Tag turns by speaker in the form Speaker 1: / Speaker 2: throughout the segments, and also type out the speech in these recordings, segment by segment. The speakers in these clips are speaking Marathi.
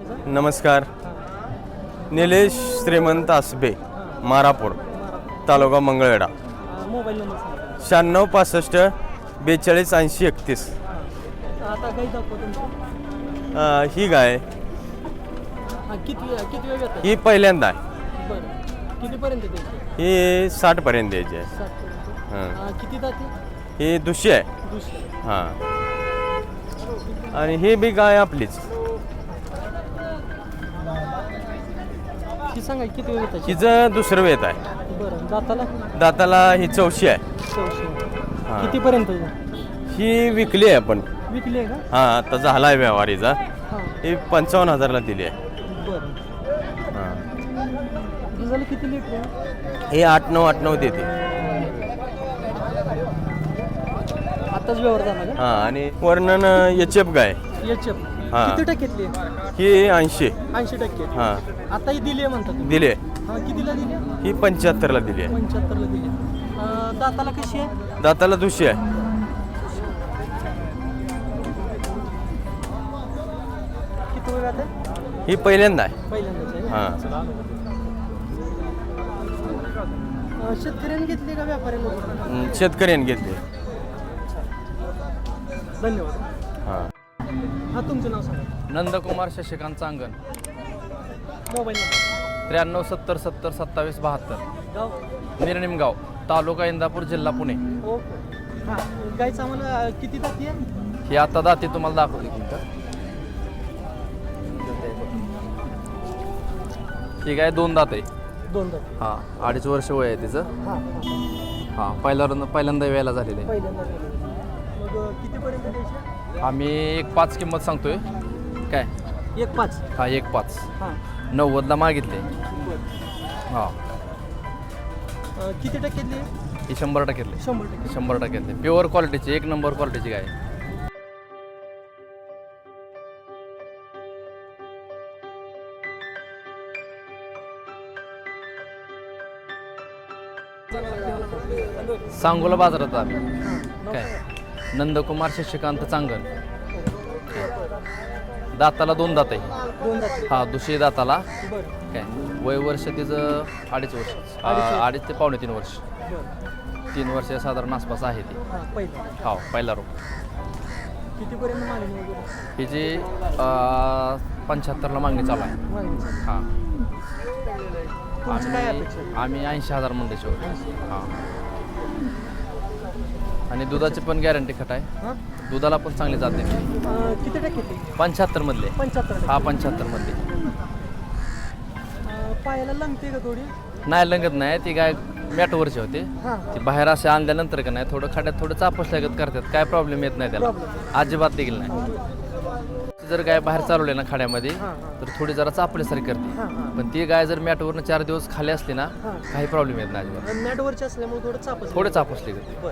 Speaker 1: नमस्कार. निलेश श्रीमंत आसबे मारापूर तालुका मंगळवेढा.
Speaker 2: मोबाईल नंबर सांगा
Speaker 1: शहाण्णव पासष्ट बेचाळीस ऐंशी एकतीस.
Speaker 2: हां आता काही दाखवा तुमचं
Speaker 1: अं, ही गाय
Speaker 2: हां किती किती वेळ येतात
Speaker 1: ही पहिल्यांदा आहे.
Speaker 2: बरं कितीपर्यंत द्यायची
Speaker 1: ही साठपर्यंत द्यायची आहे. हां.
Speaker 2: हां किती जाते
Speaker 1: ही दुसरी आहे.
Speaker 2: दुसरी
Speaker 1: हां. आणि ही बी गाय आपलीच.
Speaker 2: ती सांगा किती वेळ
Speaker 1: हिचं दुसरं वेत आहे.
Speaker 2: बरं दाताला?
Speaker 1: दाताला ही चौशी आहे.
Speaker 2: चौशे.
Speaker 1: हां.
Speaker 2: कितीपर्यंत
Speaker 1: ही विकली आहे आपण
Speaker 2: विकली आहे का?
Speaker 1: हां आता झाला आहे व्यवहारीचा
Speaker 2: हां.
Speaker 1: ही पंचावन्न हजारला दिली आहे.
Speaker 2: बरं.
Speaker 1: हां.
Speaker 2: किती लिटर आहे?
Speaker 1: हे आठ नऊ आठ नऊ देते.
Speaker 2: आताच व्यवहार झाला
Speaker 1: हां आणि वर्णन एच एफ गाय.
Speaker 2: याच्या
Speaker 1: हां.
Speaker 2: किती टक्क्यातली आहे?
Speaker 1: ही ऐंशी.
Speaker 2: ऐंशी टक्के.
Speaker 1: हां.
Speaker 2: आता ही दिली आहे म्हणता तुम्ही?
Speaker 1: दिले
Speaker 2: हा कितीला दिली आहे?
Speaker 1: ही पंच्याहत्तरला दिली आहे.
Speaker 2: पंच्याहत्तरला दिली आहे. अं, दाताला कशी आहे?
Speaker 1: दाताला दुशी आहे.
Speaker 2: किती वेळ आहे?
Speaker 1: ही पहिल्यांदा आहे.
Speaker 2: पहिल्यांदाच आहे.
Speaker 1: हां.
Speaker 2: अं, शेतकऱ्यांनी घेतली का व्यापाऱ्यांनी
Speaker 1: अं, शेतकऱ्यांनी घेतली.
Speaker 2: धन्यवाद.
Speaker 1: हां.
Speaker 2: हा तुमचं नाव सांगा.
Speaker 3: Nandkumar Shashikant Changan
Speaker 2: mobile number.
Speaker 3: त्र्याण्णव सत्तर सत्तर सत्तावीस बहात्तर.
Speaker 2: गाव?
Speaker 3: निर्निमगाव तालुका इंदापूर जिल्हा पुणे.
Speaker 2: ओके. हां गायचं आम्हाला अं, किती जाती आहे?
Speaker 3: ही आता दाते तुम्हाला दाखवते की इथं. ही काय दोन दात आहे?
Speaker 2: दोन जाती
Speaker 3: हां अडीच वर्ष वय आहे तिचं.
Speaker 2: हां हां
Speaker 3: हां. पहिल्यांदा पहिल्यांदा वेळेला झालेलं आहे.
Speaker 2: पहिल्यांदा झाली. मग अं, कितीपर्यंत द्यायची?
Speaker 3: आम्ही एक पाच किंमत सांगतोय. काय?
Speaker 2: एक पाच.
Speaker 3: हा एक पाच.
Speaker 2: हां.
Speaker 3: नव्वदला मागितले. हां.
Speaker 2: अं, किती टक्क्यातली आहे?
Speaker 3: ही शंभर टक्क्यातले.
Speaker 2: शंभर टक्के.
Speaker 3: शंभर टक्क्यातले. प्युअर क्वालिटीची एक नंबर क्वालिटीची गाय. आहे. सांगोला बाजारात आम्ही काय? नंदकुमार शशिकांत चांगण दाताला दोन दात आहे.
Speaker 2: दोन जाती
Speaker 3: हा दुसरी दाताला.
Speaker 2: बरं.
Speaker 3: काय? वय वर्ष तिचं अडीच वर्ष.
Speaker 2: अडीच
Speaker 3: ते पावणे तीन वर्ष.
Speaker 2: बरं.
Speaker 3: तीन वर्ष साधारण आसपास आहे ती.
Speaker 2: हां पहिलं
Speaker 3: हा पहिला रोग.
Speaker 2: कितीपर्यंत मागणी वगैरे?
Speaker 3: ही जी पंच्याहत्तरला मागणी चालू आहे.
Speaker 2: मागणी
Speaker 3: हां.
Speaker 2: तुमची काय अपेक्षा आहे?
Speaker 3: आम्ही ऐंशी हजार म्हणते
Speaker 2: ऐंशी.
Speaker 3: हां. आणि दुधाची पण गॅरंटी खट आहे
Speaker 2: हां?
Speaker 3: दुधाला पण चांगली जाते
Speaker 2: अं, किती टक्के
Speaker 3: पंच्याहत्तर मधले.
Speaker 2: पंच्याहत्तर
Speaker 3: हा पंच्याहत्तर मधले.
Speaker 2: पायाला लंगते का थोडी?
Speaker 3: नाही लंगत नाही. ती गाय मॅटवरची होते.
Speaker 2: हां.
Speaker 3: ती बाहेर असे आणल्यानंतर का नाही थोडं खड्यात थोडं चापस लागत करतात. काय प्रॉब्लेम येत नाही त्याला.
Speaker 2: Problem.
Speaker 3: अजिबात देखील नाही. जर गाय बाहेर चालवली ना खाड्यामध्ये तर थोडी जरा चापल्यासारखी करते. पण ती गाय जर मॅटवरनं चार दिवस खाली असली ना. काही प्रॉब्लेम येत नाही अजिबात.
Speaker 2: मॅटवरची असल्यामुळे थोडं
Speaker 3: थोडे चापसली करते.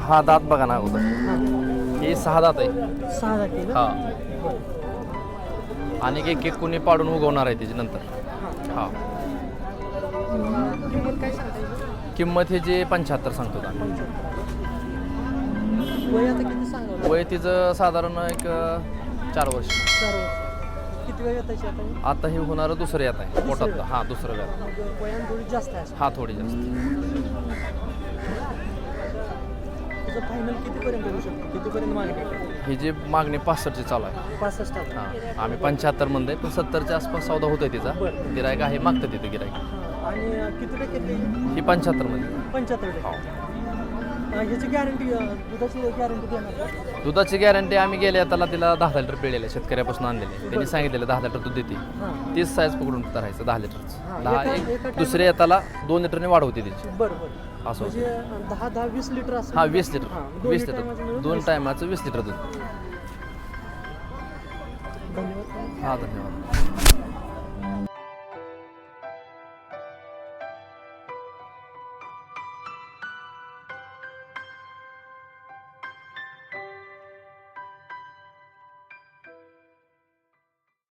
Speaker 3: हा दात बघा ना अगोदर.
Speaker 2: हां.
Speaker 3: हे सहा दात आहे.
Speaker 2: सहा जाती ना?
Speaker 3: हा. आणि एक एक कोणी पाडून उगवणार आहे त्याची नंतर.
Speaker 2: हां. किंमत
Speaker 3: हे जे पंच्याहत्तर सांगतो आम्ही
Speaker 2: पंच्याहत्तर. वय आता किती सांगावं
Speaker 3: वय तिचं साधारण एक चार वर्ष.
Speaker 2: चार वर्ष. किती वेळ येतायची आता
Speaker 3: आता हे होणारं दुसरं येत आहे पोटातलं. हां दुसरं येत
Speaker 2: मग वयान थोडी जास्त आहे
Speaker 3: हा थोडी जास्त.
Speaker 2: तुझं फायनल कितीपर्यंत येऊ शकतो? कितीपर्यंत मागणी
Speaker 3: ही जी मागणी पासष्टची चालू आहे.
Speaker 2: पासष्ट आहे.
Speaker 3: हां आम्ही पंच्याहत्तर म्हणतोय पण सत्तरच्या आसपास सौदा होतोय तिचा.
Speaker 2: बरं.
Speaker 3: गिरायक आहे मागतं तिथं गिरायक
Speaker 2: हां. आणि किती टक्के
Speaker 3: ही
Speaker 2: पंच्याहत्तर टक्के. गॅरंटी दुधाची गॅरंटी देणार का?
Speaker 3: दुधाची गॅरंटी आम्ही गेल्या त्याला तिला दहा लिटर पिळलेलं शेतकऱ्यापासून आणलेले त्यांनी सांगितलेलं दहा लिटर दूध देते. तीच साईज पकडून धरायचं दहा लिटरचं. दहा
Speaker 2: एका-
Speaker 3: दुसऱ्या येताला दोन लिटरने वाढवते त्याची. असं
Speaker 2: म्हणजे दहा दहा वीस लिटर असं
Speaker 3: हा वीस लिटर. वीस लिटर.
Speaker 2: मिळून
Speaker 3: दोन. टायमाचं वीस लिटर दूध. हा धन्यवाद.